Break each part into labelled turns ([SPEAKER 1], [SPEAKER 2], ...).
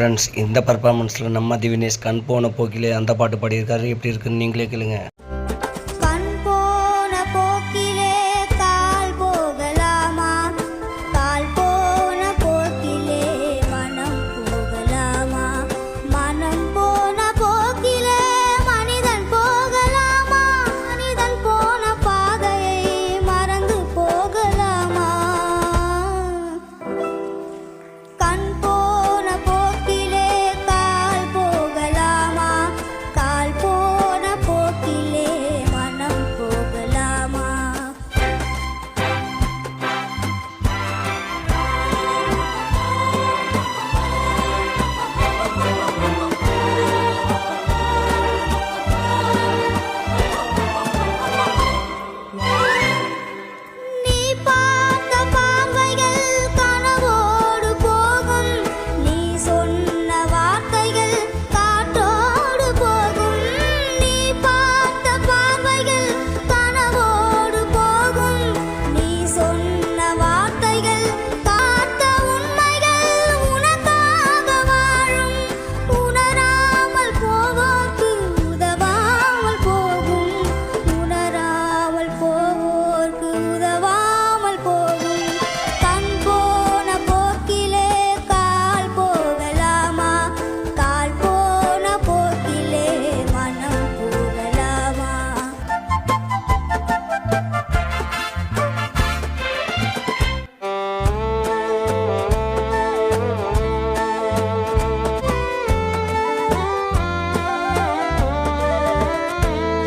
[SPEAKER 1] Friends இந்த பர்ஃபார்மன்ஸில் நம்ம திவினேஷ் கண் போன போக்கிலே அந்த பாட்டு பாடியிருக்காரு. எப்படி இருக்குன்னு நீங்களே கேளுங்க.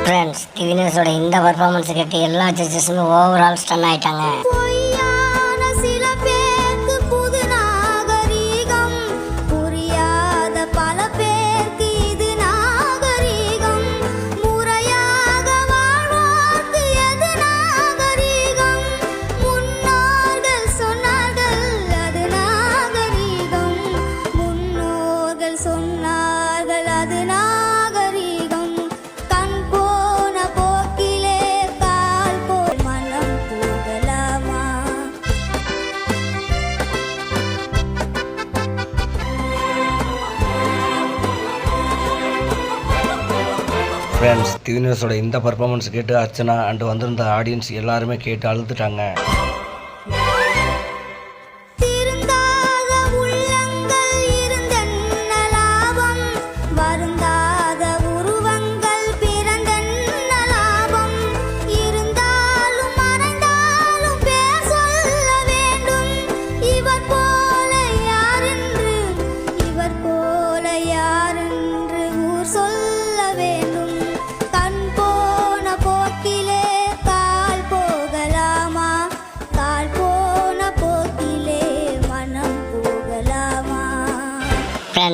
[SPEAKER 2] ஃப்ரெண்ட்ஸ் திவினஸோட இந்த பர்ஃபார்மன்ஸ் கேட்டு எல்லா ஜட்ஜஸுமே ஆல் ஸ்டன் ஆயிட்டாங்க.
[SPEAKER 3] சொன்னா
[SPEAKER 1] ஃப்ரெண்ட்ஸ் டியூனர்ஸோட இந்த பர்ஃபார்மன்ஸ் கேட்டு அர்ச்சனா அண்டு வந்திருந்த ஆடியன்ஸ் எல்லாருமே கேட்டு அழுதுட்டாங்க.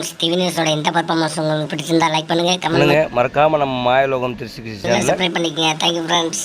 [SPEAKER 2] ஃப்ரெண்ட்ஸ் டிவினியர்ஸோட இந்த பர்ஃபார்மன்ஸ் உங்களுக்கு பிடிச்சிருந்தா லைக் பண்ணுங்கள் கமெண்ட்
[SPEAKER 1] மறக்காமல் நம்ம மாயலோகம் திருச்சி சேனலை
[SPEAKER 2] சப்ஸ்கிரைப் பண்ணிக்கங்க. Thank you friends